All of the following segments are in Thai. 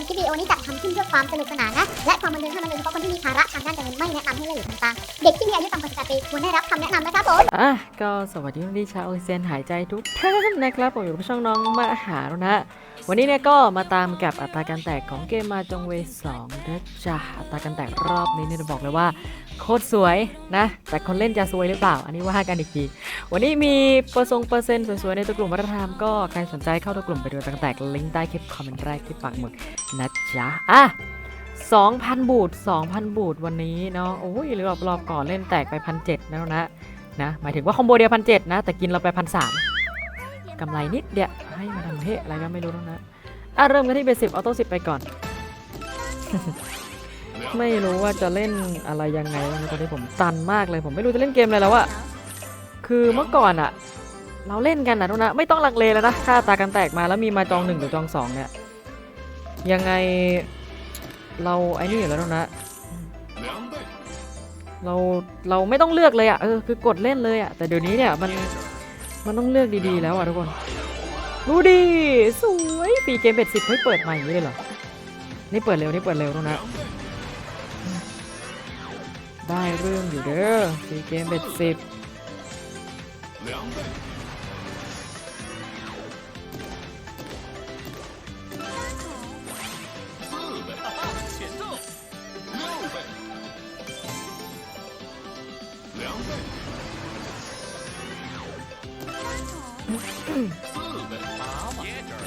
มคลิปวิดีโอนี้จัดทำขึ้นเพื่อความสนุกสนานนะ และความบันเทิงเท่านั้นโดยเฉพาะคนที่มีภาระทางด้านการเงินไม่แนะนำให้เล่นหรือทำตามเด็กที่มีอายุต่ำกว่า18ปีควรได้รับคำแนะนำนะครับผม อะก็สวัสดีที่ชาวโอเซียนหายใจทุกท่านนะครับ ผมอยู่กับช่องน้องมาหาแล้วนะ วันนี้เนี่ยก็มาตามกับอัตราการแตกของเกมมาจงเวสองเด้อจ้าอัตราการแตกรอบนี้เนี่ยบอกเลยว่า โคตรสวยนะ แต่คนเล่นจะสวยหรือเปล่า อันนี้ว่ากันอีกที วันนี้มีเปอร์ซงเปอร์เซ็นต์สวยๆในตัวกลุ่มวัฒนธรรมก็ใครสนใจเข้าตัวกลุ่มไปดูอัตราการแตกลิงก์ใต้คลิปคอมเมนต์แรกที่ปักหมุดนะจ๊ะอะ2,000 บูท2,000 บูทวันนี้เนาะโอ้ยรอบรอบก่อนเล่นแตกไปพันเจ็ดแล้วนะนะหมายถึงว่าคอมโบเดียวพันเจ็ดนะ แต่กินเราไปพันสามกำไรนิดเดียวให้มาทำเทอะไรก็ไม่รู้แล้วนะอะเริ่มกันที่เบสิบออโต้สิบไปก่อน ไม่รู้ว่าจะเล่นอะไรยังไงตอนนี้ผมตันมากเลยผมไม่รู้จะเล่นเกมอะไรแล้วอะคือเมื่อก่อนอะเราเล่นกันนะทุกนะไม่ต้องลังเลแล้วนะค่าตากันแตกมาแล้วมีมาจองหนึ่งหรือจองสองเนี่ยยังไงเราไอ้นี่อยู่แล้วนะเราเราไม่ต้องเลือกเลยอะเออคือกดเล่นเลยอะแต่เดี๋ยวนี้เนี่ยมันมันต้องเลือกดีๆแล้วอะทุกคนดูดิสวยปีเกมเบ็ดสิบเฮ้ยเปิดใหม่อย่างนี้เลยเหรอนี่เปิดเร็วนี่เปิดเร็วตรงนะ ได้เรื่องอยู่เด้อปีเกมเบ็ดสิบ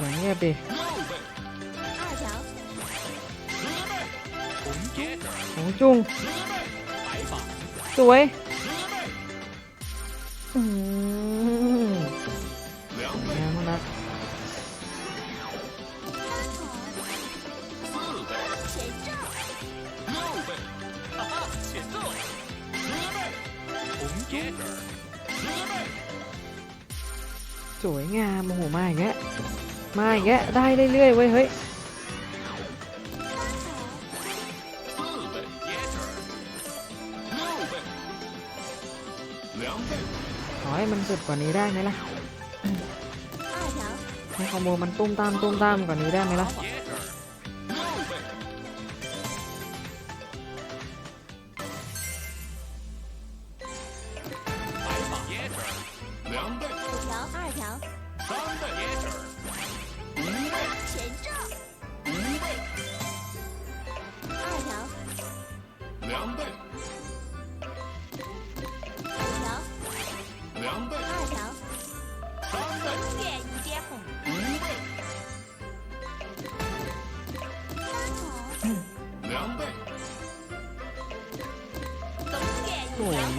อย่างเงียบดิโหจุง สวยอืมงามมากนะสวยงามโอ้โหมาอย่างเงี้ยมาอย่างเงี้ยได้เรื่อยๆเว้ยเฮ้ย ขอให้มันสุดกว่านี้ได้ไหมล่ะ ให้คอมโบมันตุ้มตามตุ้มตามกว่านี้ได้ไหมล่ะ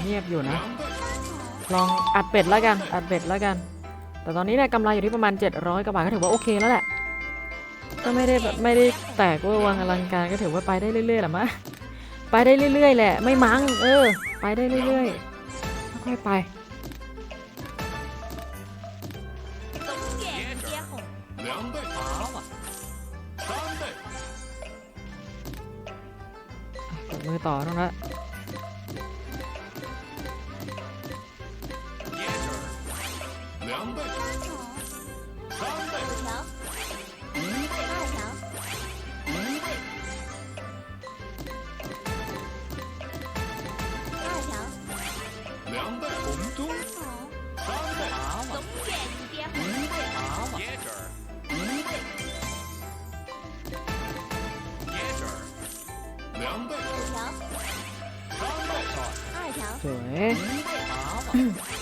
เงียบอยู่นะ ลองอัดเป็ดแล้วกัน อัดเป็ดแล้วกัน แต่ตอนนี้เนี่ยกำไรอยู่ที่ประมาณ 700กว่าบาทก็ถือว่าโอเคแล้วแหละ ก็ไม่ได้แบบไม่ได้แตกเวอร์วังอลังการก็ถือว่าไปได้เรื่อยๆแหละมะ ไปได้เรื่อยๆแหละ ไม่มั้ง เออ ไปได้เรื่อยๆ ค่อยๆไปมือต่อแล้วน 两倍，三倍，五条，一倍，二条，一倍，二条，两倍，红中，三倍，娃娃，一边，一倍，娃娃，椰，一倍，椰子，两倍，五条，三倍，二条，一倍，娃娃。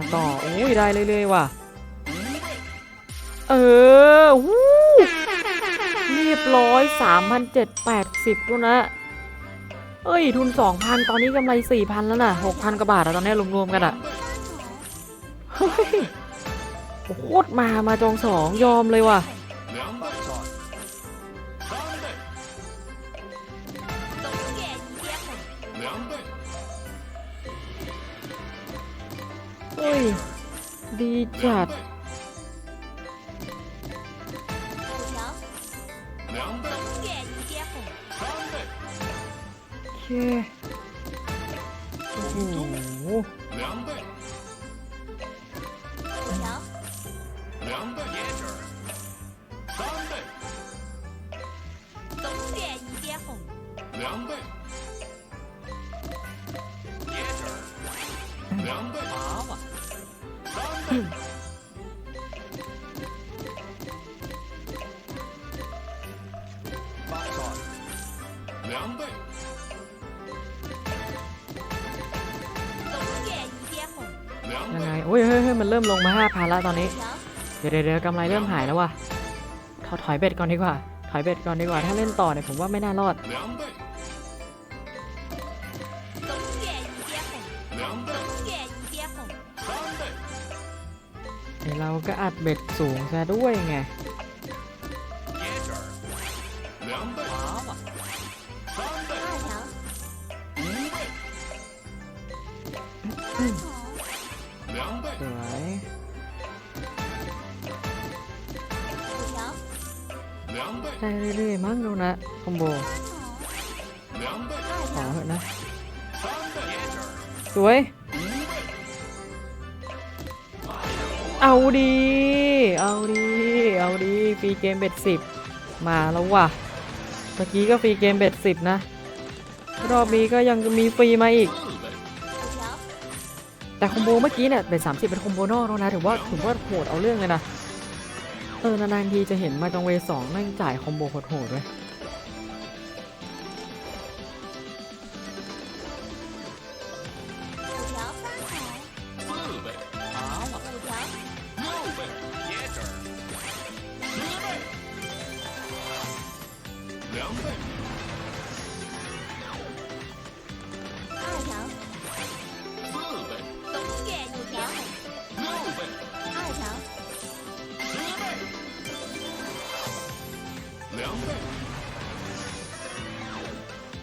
าต่ออุ้ยได้เรื่อยๆว่ะ เออวู้เรียบร้อย3,780ทุนนะเอ้ย ทุน 2,000 ตอนนี้กำไร 4,000 แล้วนะ6,000 กว่าบาทแล้วตอนนี้รวมๆกันอะโคตรมามาจองสองยอมเลยว่ะ ย ดีจัด โอเคโอ้โห 八转，两倍，龙眼一边红，两 ยัง 倍 ไง，โอ้ยเฮ้ยเฮ้ยมันเริ่มลงมาห้าพันละตอนนี้ 条 เดี๋ยวเดี๋ยวเดี๋ยวกำไรเริ่มหายแล้วว่ะถอถอยเบ็ดก่อนดีกว่า ถอยเบ็ดก่อนดีกว่า ถ้าเล่นต่อเนี่ยผมว่าไม่น่ารอด 两倍， เราก็อัดเบ็ดสูงซะด้วยไงสวยได้เรื่อยๆมั้งดูนะคอมโบขอเถอะนะ สวย เอาดี เอาดี เอาดี ฟรีเกมเบ็ดสิบมาแล้วว่ะตะกี้ก็ฟรีเกมเบ็ดสิบนะ รอบนี้ก็ยังมีฟรีมาอีก แต่คอมโบเมื่อกี้เนี่ยเบ็ดสามสิบเป็นคอมโบนอกแล้วนะถือว่าถือว่าโหดเอาเรื่องเลยนะ เออนานๆทีจะเห็นมาตรงเวสองแม่งจ่ายคอมโบโหดๆเลย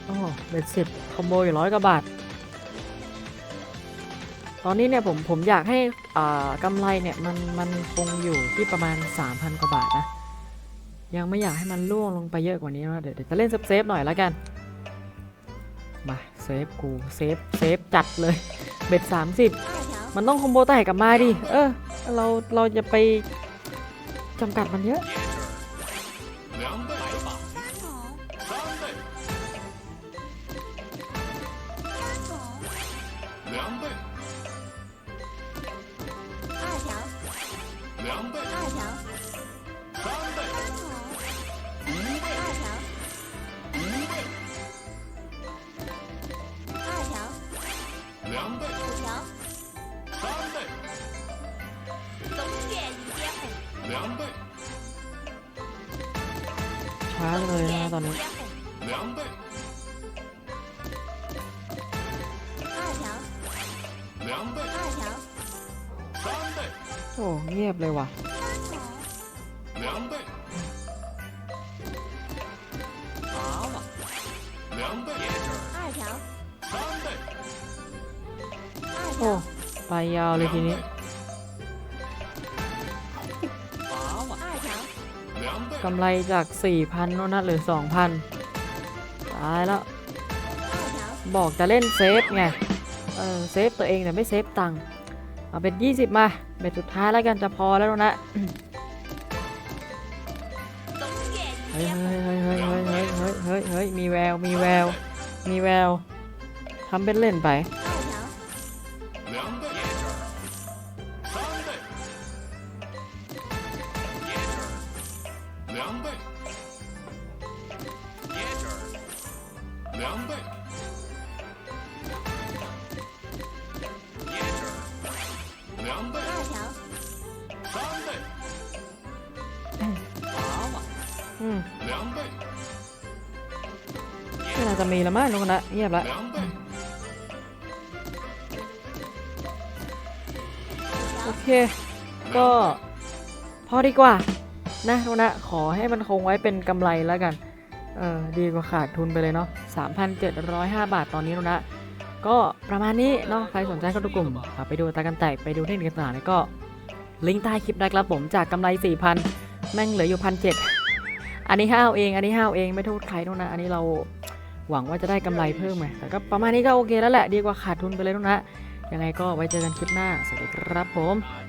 โอ้เบ็ดเสิบคอมโบอยู่ร้อยกว่าบาท ตอนนี้เนี่ยผมผมอยากให้อ่ากำไรเนี่ยมันมันคงอยู่ที่ประมาณ 3,000 กว่าบาทนะ ยังไม่อยากให้มันล่วงลงไปเยอะกว่านี้นะเดี๋ยวเดี๋ยวจะเล่นเซฟเซฟๆหน่อยแล้วกัน มาเซฟกูเซฟเซฟจัดเลย เบ็ด30 二条 มันต้องคอมโบแตกกลับมาดิ เออ เราเราจะไปจำกัดมันเยอะ 椰子儿，两倍，来吧，三重三倍，三重两倍，二条两倍，二条 ช้าเลยนะตอนนี้โอ้เงียบเลยว่ะโอ้ไปยาวเลยทีนี้ กำไรจาก 4,000นนนะหรือ 2,000 ตายแล้ว บอกจะเล่นเซฟไง เออเซฟตัวเองแต่ไม่เซฟตังค์เอาเป็น 20 มา เบ็ดสุดท้ายแล้วกันจะพอแล้วนะเฮ้ยเฮ้ยเฮ้ยเฮ้ยเฮ้ยเฮ้ยเฮ้ยมีแวว มีแวว มีแววทำเป็นเล่นไป 两倍，椰子儿，两倍，椰子儿，两倍，二条三倍，娃娃， อืม 两倍， ไม่น่าจะมีแล้วมั้งนุกนะเงียบละ 两倍， โอเค ก็พอดีกว่า นะนุกนะขอให้มันคงไว้เป็นกำไรแล้วกัน เออดีกว่าขาดทุนไปเลยเนาะ3,705 บาทตอนนี้นุกนะก็ประมาณนี้เนาะใครสนใจเข้าดูกลุ่มไปดูตากันแตกไปดูเทคนิคต่างๆแล้วก็ลิงก์ใต้คลิปได้ครับผมจากกำไร 4,000 แม่งเหลืออยู่พันเอันนี้ห้าวเอง อันนี้ห้าวเองไม่โทษใครนุกนะ อันนี้เราหวังว่าจะได้กำไรเพิ่มไงแต่ก็ประมาณนี้ก็โอเคแล้วแหละ ดีกว่าขาดทุนไปเลยนุกนะ ยังไงก็ไว้เจอกันคลิปหน้า สวัสดีครับผม